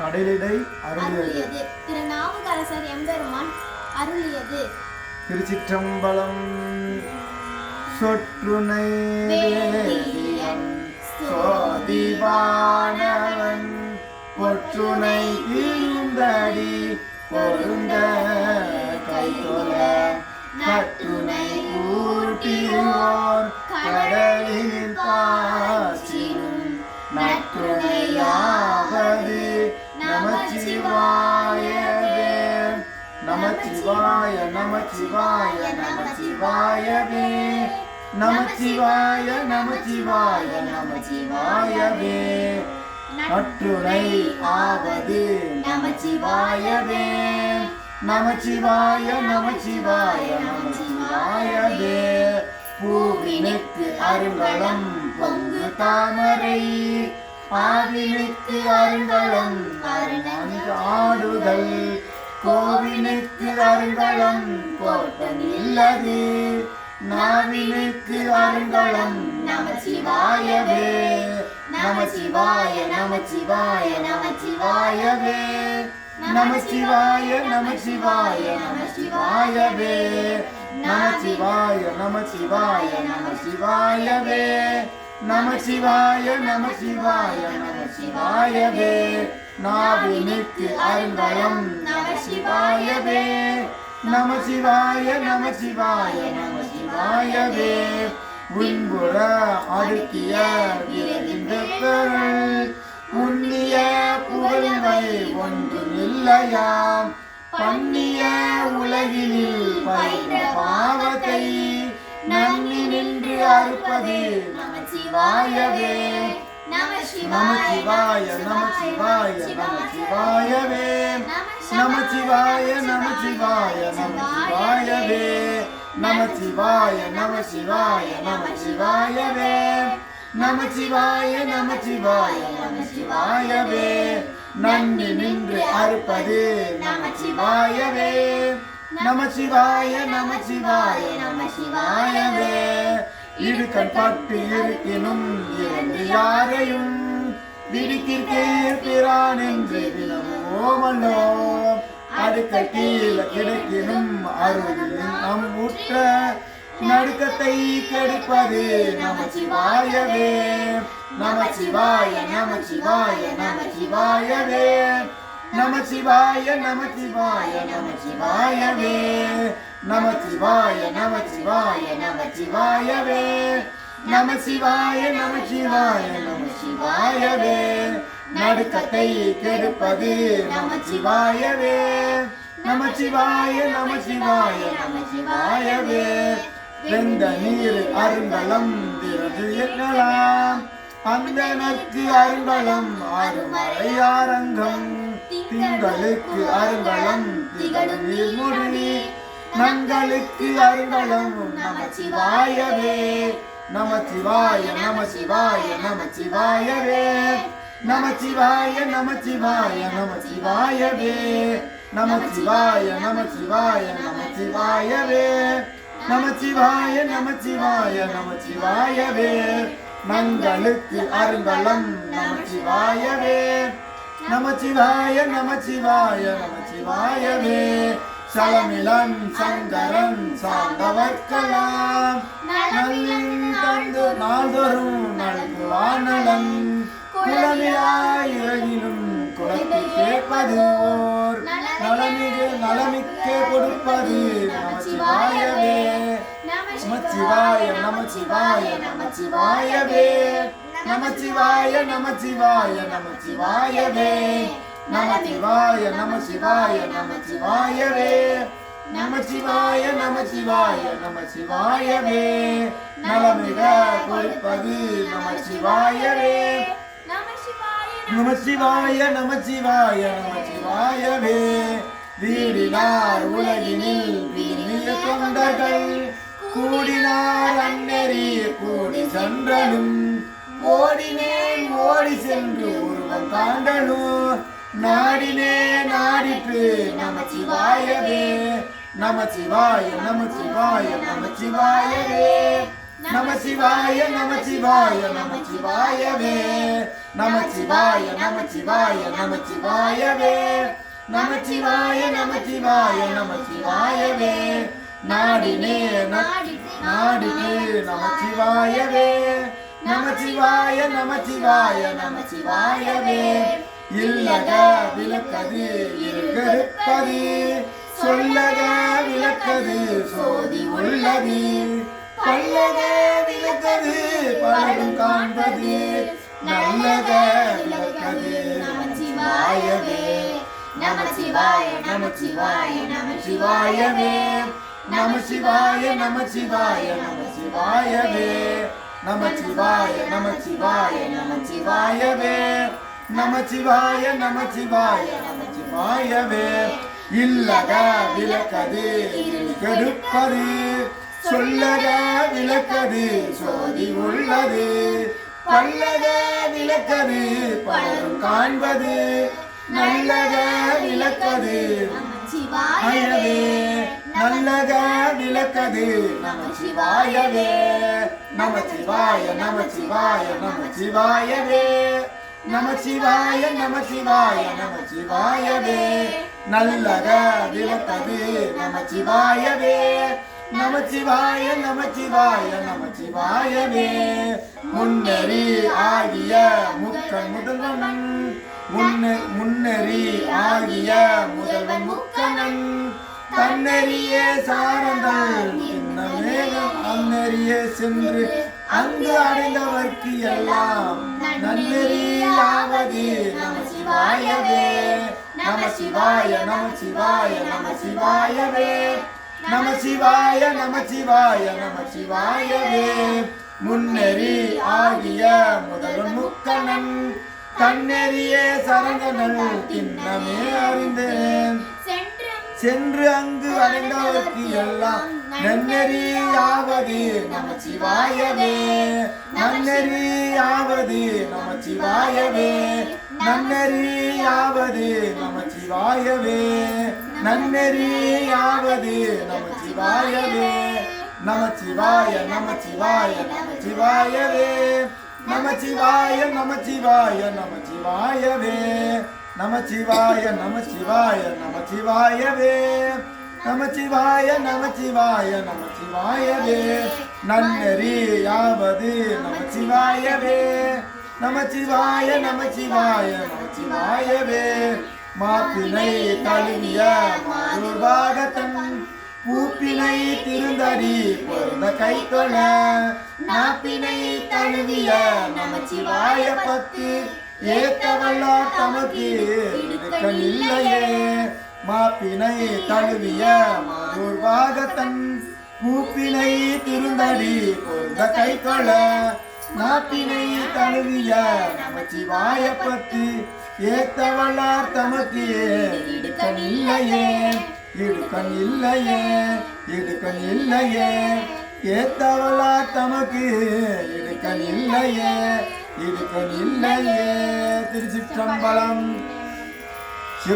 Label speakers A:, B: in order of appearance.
A: கடலிடை அருளியது திரு நாவுக்கரசர் எம்பெருமான் அருளியது
B: திருச்சிற்றம்பலம் சொற்றுனை
C: சோதிவானவன் பொற்றுனை தீந்தடி பொருந்த கைகொல நட்டுனை ஊட்டியோர் கடலில் பாசி சிவாய நம சிவாய நம சிவாயவே நம சிவாய நம சிவாய நம சிவாயவே நற்றுரை ஆவது நம சிவாயவே நம சிவாய நம பூவினுக்கு அருங்கலம் பொங்கு தாமரை ஆவினுக்கு அருங்கலம் ஆடுதல் கோவிலுக்கு அருங்கலம் கோட்டம் இல்லது நாவினுக்கு அருங்கலம் நமச்சிவாயவே நமச்சிவாய நமச்சிவாய நமச்சிவாயவே நமச்சிவாய நமச்சிவாய நமச்சிவாயவே நமச்சிவாய நமச்சிவாய நமச்சிவாயவே நமச்சிவாய நமச்சிவாய நமச்சிவாயவே நாவினுக்கு அருங்கலம் நம சிவாயவே நம சிவாய நம சிவாய நம சிவாயவே விண்புற அடுக்கிய விரைகின்ற பொருள் உன்னிய புகழ்வை ஒன்றும் இல்லையாம் பண்ணிய உலகில் பயின்ற பாவத்தை நன்னி நின்று அறுப்பது நம சிவாயவே நம சிவாய நம சிவாய நம சிவாயவே நம சிவாய நம சிவாய நம சிவாயவே நம சிவாய நம சிவாய நம சிவாயவே நம சிவாய நம சிவாய நம சிவாயவே நன்றி நின்று அறுப்பது நம சிவாயவே நம சிவாய நம சிவாய நம சிவாயவே இரு கண்பாட்டு இருக்கினும் இறந்து யாரையும் நடுக்கத்தை கெடுப்பது நமச்சிவாயவே நமச்சிவாய நமச்சிவாய நமச்சிவாயவே நமச்சிவாய நமச்சிவாய நமச்சிவாயவே நமச்சிவாய நமச்சிவாய நமச்சிவாயவே நமச்சிவாய நமச்சிவாய நமச்சிவாயவே நடுக்கத்தை கெடுப்பது நமச்சிவாயவே நமச்சிவாய நமச்சிவாய நமச்சிவாயவே வெந்த நீர் அருங்கலம் திரது எண்ணலாம் அந்த நற்கு அருங்கலம் ஆறுமறையாரங்கம் திங்களுக்கு அருங்கலம் திகழும் நீர்முடனே நங்களுக்கு அருங்கலம் நமச்சிவாயவே நமச்சிவாய நமச்சிவாய நமச்சிவாயவே நமச்சிவாய நமச்சிவாய நமச்சிவாயவே நமச்சிவாய நமச்சிவாய நமச்சிவாயவே நமச்சிவாய நமச்சிவாய நமச்சிவாயவே நங்களுக்கு அருங்கலம் நமச்சிவாயவே நமச்சிவாய நமச்சிவாய நமச்சிவாயவே சலமிளன் சங்கரன் சார்ந்தவர்க்கலாம் தந்து நாள்தோறும் நல்குவானலம் குலமிலாயிரகிலும் குலத்து கேட்பது ஓர் நலமிகு நலமிக்க கொடுப்பது நமச்சிவாயவே நமச்சிவாய நமச்சிவாய நமச்சிவாயவே நமச்சிவாய நமச்சிவாய நமச்சிவாயவே நமச்சிவாய நமச்சிவாய நமச்சிவாயவே நமச்சிவாய நமச்சிவாய நமச்சிவாயவே நலமிக கொடுப்பது நமச்சிவாயவே நமச்சிவாய
B: நமச்சிவாய நமச்சிவாயவே வீடினார் உலகினில் வீணிய தொண்டர்கள் கூடினார் அந்நெறி கூடி சென்றனும் ஓடினேன் ஓடி சென்று ஒருவன் தாண்டலூர் நாடினே நாடிட்டு நமச்சிவாயவே நமச்சிவாய நமச்சிவாய நமச்சிவாயவே நமச்சிவாய நமச்சிவாய நமச்சிவாயவே நமச்சிவாய நமச்சிவாய நமச்சிவாயவே நமச்சிவாய நமச்சிவாய நமச்சிவாயவே நாடினே நாடினே நமச்சிவாயவே நமச்சிவாய நமச்சிவாய நமச்சிவாயவே இல்லக விளக்கது இருக்கருப்பது சொல்லக விளக்கது சோதி உள்ளது பல்லக விளக்கது பலரும் காண்பது நல்லக விளக்கது நமச்சிவாயவே நமச்சிவாய நமச்சிவாய நமச்சிவாயவே நமச்சிவாய நமச்சிவாய நமச்சிவாயவே நமச்சிவாய நமச்சிவாய நமச்சிவாயவே நமச்சிவாய நமச்சிவாய நமச்சிவாயவே இல்லக விளக்கது கெடுப்பது சொல்லக விளக்கது சோதி உள்ளது பல்லக விளக்கது பலரும் காண்பது நல்லக விளக்கது சிவாயவே நல்லக விளக்கது நம சிவாயவே நமச்சிவாய நமச்சிவாய நமச்சிவாயவே நமச்சிவாய நமச்சிவாய நமச்சிவாயவே நல்லக விளக்கது நமச்சிவாயவே நமச்சிவாய நமச்சிவாய நமச்சிவாயவே முன்னறி ஆகிய முக்கன் முதல்வன் முன்னறி ஆகிய முதல்வன் முக்கணன் தன்னறிய சாரந்தாள் இந்த மேகம் அன்னறிய சென்று அங்கு அடைந்தவர்க்கு எல்லாம் நன்னெறியாவது நம சிவாயவே நம சிவாய நம சிவாய நம சிவாயவே நம சிவாய நம சிவாய நம சிவாயவே முன்னெறி ஆகிய முதல் முக்கணன் தன்னெறிய சரங்கனல் தின்னமே அறிந்தேன் சென்று அங்கு அடைந்தவர்க்கு எல்லாம் நன்னெறியாவது நமச்சிவாயவே நன்னெறியாவது நமச்சிவாயவே நன்னெறியாவது நமச்சிவாயவே நன்னெறியாவது நமச்சிவாயவே நமச்சிவாய நமச்சிவாய நமச்சிவாயவே நமச்சிவாய நமச்சிவாய நமச்சிவாயவே நம சிவாய நம சிவாய நம சிவாயவே நம சிவாய நம சிவாய நம மாப்பினை கழுவிய மாருபாகத்தன் பூப்பினை திருந்தடி பொருந்த கை தொழ தழுவிய நம பத்து ஏத்தவல்லா தமக்கு இல்லையே மாப்பினை தழுவிய மார்வாக தன் கூப்பினை திருந்தடி கொண்ட கைகள மாப்பினை தழுவிய நமச்சிவாய பத்து ஏத்தவள்ளார் தமக்கு இடுக்கண் இல்லையே இடுக்கண் இல்லையே இடுக்கண் இல்லையே ஏத்தவளா தமக்கு இடுக்கண் இல்லையே இதுக்கு இல்லையே திருச்சிற்றம்பலம்